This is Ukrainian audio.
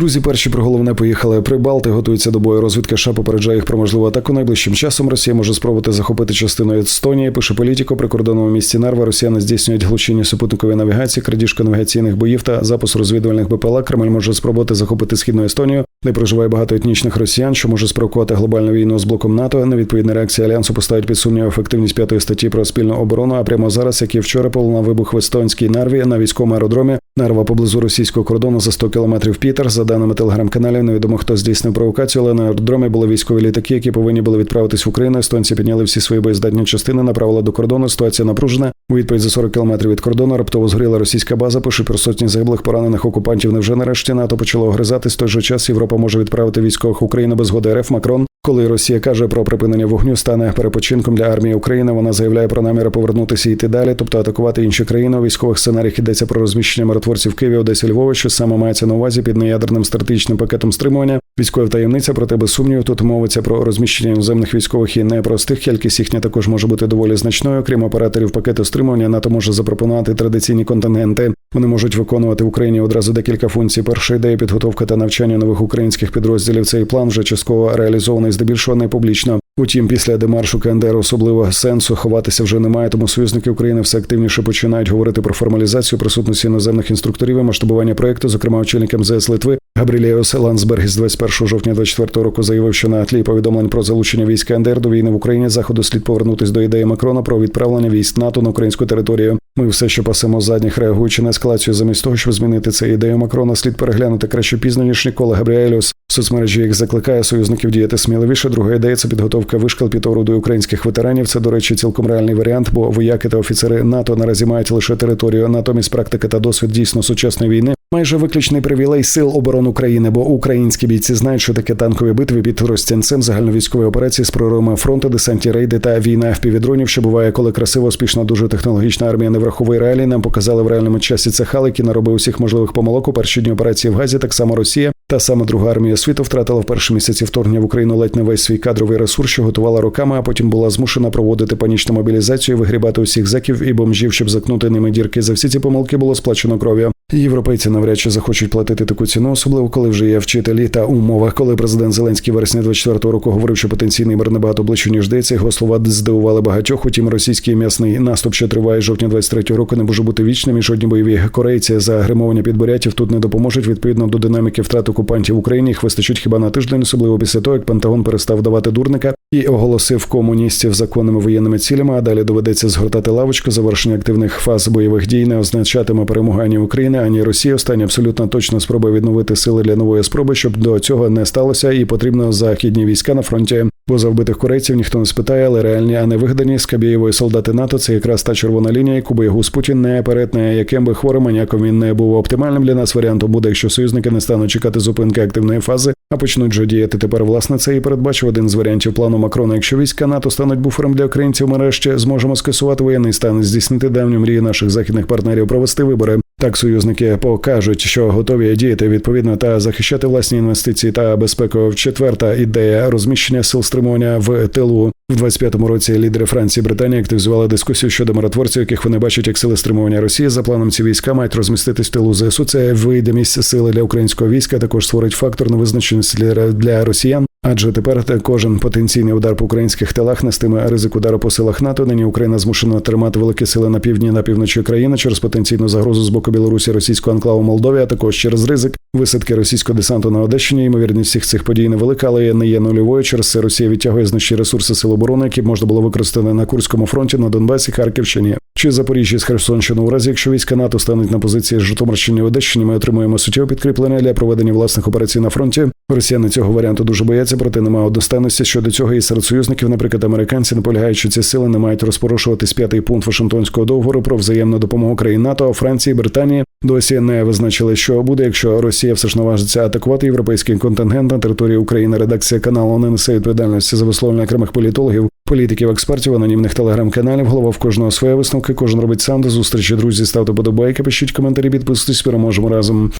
Друзі, перші про головне поїхали. Прибалти готуються до бою. Розвідка США попереджає їх про можливу атаку. Найближчим часом Росія може спробувати захопити частину Естонії. Пише політико при кордонному місті Нарва. Росіяни здійснюють глушіння супутникової навігації, крадіжка навігаційних боїв та запуск розвідувальних БПЛА. Кремль може спробувати захопити східну Естонію, де проживає багато етнічних росіян, що може спровокувати глобальну війну з блоком НАТО. Невідповідна реакція альянсу поставить під сумнів ефективність п'ятої статті про спільну оборону. А прямо зараз, як і вчора, полунав вибух в естонській нарві на військовому аеродромі. Нарва поблизу російського кордону за 100 кілометрів Пітер. За даними телеграм-каналів, невідомо хто здійснив провокацію, але на аеродромі були військові літаки, які повинні були відправитись в Україну. Естонці підняли всі свої боєздатні частини, направили до кордону. Ситуація напружена. У відповідь за 40 кілометрів від кордону раптово згоріла російська база. Пише про сотні загиблих поранених окупантів. Невже нарешті НАТО почало огризатись? Той же час Європа може відправити військових України без згоди РФ Макрон. Коли Росія каже про припинення вогню, стане перепочинком для армії України. Вона заявляє про наміри повернутися і йти далі, тобто атакувати інші країни. У військових сценаріях йдеться про розміщення миротворців в Києві, Одесі, Львові, що саме мається на увазі під неядерним стратегічним пакетом стримування. Військова таємниця, проте без сумніву тут мовиться про розміщення іноземних військових і непростих. Кількість їхня також може бути доволі значною. Крім операторів пакету стримування, НАТО може запропонувати традиційні контингенти. Вони можуть виконувати в Україні одразу декілька функцій. Перша ідея підготовка та навчання нових українських підрозділів. Цей план вже частково реалізований здебільшого не публічно. Утім, після демаршу КНДР особливого сенсу ховатися вже немає, тому союзники України все активніше починають говорити про формалізацію присутності іноземних інструкторів і масштабування проекту. Зокрема, очільник МЗС Литви Габріліос Лансберг з 21 жовтня 24 року заявив, що на тлі повідомлень про залучення військ КНДР до війни в Україні заходу слід повернутись до ідеї Макрона про відправлення військ НАТО на українську територію. Ми все, що пасемо задніх, реагуючи на ескалацію, замість того, щоб змінити це ідею Макрона, слід переглянути краще пізно ніж ніколи. Габріеліус соцмережі їх закликає союзників діяти сміливіше. Друга ідея це підготовка вишкіл під орудою українських ветеранів. Це, до речі, цілком реальний варіант, бо вояки та офіцери НАТО наразі мають лише територію. Натомість практика та досвід дійсно сучасної війни. Майже виключний привілей сил оборони України, бо українські бійці знають, що таке танкові битви під Ростянцем, загальновійськові операції з проривами фронту, десантні рейди та війна впівдронів, що буває, коли красиво, успішна, дуже технологічна армія не враховує реалії. Нам показали в реальному часі це хал, який наробив усіх можливих помилок у перші дні операції в Газі. Так само Росія, та сама друга армія світу втратила в перші місяці вторгнення в Україну ледь не весь свій кадровий ресурс, що готувала роками, а потім була змушена проводити панічну мобілізацію, вигрібати усіх зеків і бомжів, щоб закнути ними дірки. За всі ці помилки було сплачено кров'ю. Європейці навряд чи захочуть платити таку ціну, особливо коли вже є вчителі та умовах. Коли президент Зеленський вересня 24 року говорив, що потенційний мир набагато ближче, ніж здається, його слова здивували багатьох. Утім, російський м'ясний наступ, що триває жовтня 23 року, не може бути вічним. І жодні бойові корейці за гримування підборятів тут не допоможуть. Відповідно до динаміки втрат окупантів в Україні їх вистачить хіба на тиждень, особливо після того, як Пентагон перестав давати дурника і оголосив комуністів законними воєнними цілями. А далі доведеться згортати лавочку. Завершення активних фаз бойових дій не означатиме перемоги ані Ані Росії. Останні абсолютно точно спроба відновити сили для нової спроби, щоб до цього не сталося, і потрібно західні війська на фронті. Бо за вбитих корейців ніхто не спитає, але реальні, а не вигадані Скабєєвої солдати НАТО це якраз та червона лінія, яку боягуз Путін не перетне, яким би хворим маніяком він не був оптимальним для нас. Варіантом буде, якщо союзники не стануть чекати зупинки активної фази, а почнуть же діяти тепер. Власне це і передбачив один з варіантів плану Макрона. Якщо війська НАТО стануть буфером для українців, ми зможемо скасувати воєнний стан, здійснити давню мрію наших західних партнерів, провести вибори. Так, союзники покажуть, що готові діяти відповідно та захищати власні інвестиції та безпеку. Четверта ідея розміщення сил стримування в тилу. В 25-му році лідери Франції і Британії активізували дискусію щодо миротворців, яких вони бачать як сили стримування Росії. За планом ці війська мають розміститись в тилу ЗСУ. Це видимість сили для українського війська. Також створить фактор невизначеності для, росіян. Адже тепер кожен потенційний удар по українських тилах нестиме ризик удару по силах НАТО. Нині Україна змушена тримати великі сили на півдні на півночі країни через потенційну загрозу з боку Білорусі, російського анклаву Молдові, а також через ризик висадки російського десанту на Одещині. Ймовірність всіх цих подій невелика, але не є нульовою. Через це Росія відтягує значні ресурси сил оборони, які б можна було використати на Курському фронті, на Донбасі, Харківщині чи Запоріжжя з Херсонщини. У разі, якщо війська НАТО стануть на позиції Житомирщини Одещині, ми отримуємо суттєве підкріплення для проведення власних операцій на фронті. Росіяни цього варіанту дуже бояться, проте немає одностайності щодо цього. І серед союзників, наприклад, американці наполягають, що ці сили не мають розпорушуватись п'ятий пункт Вашингтонського договору про взаємну допомогу країн НАТО, Франції, Британії. Досі не визначили, що буде, якщо Росія все ж наважиться атакувати європейський контингент на території України. Редакція каналу не несе відповідальності за висловлення окремих політологів, політиків, експертів, анонімних телеграм-каналів. Голова в кожного своє висновки. Кожен робить сам до зустрічі. Друзі, ставте подобайки, пишіть коментарі, підписуйтесь. Переможемо разом.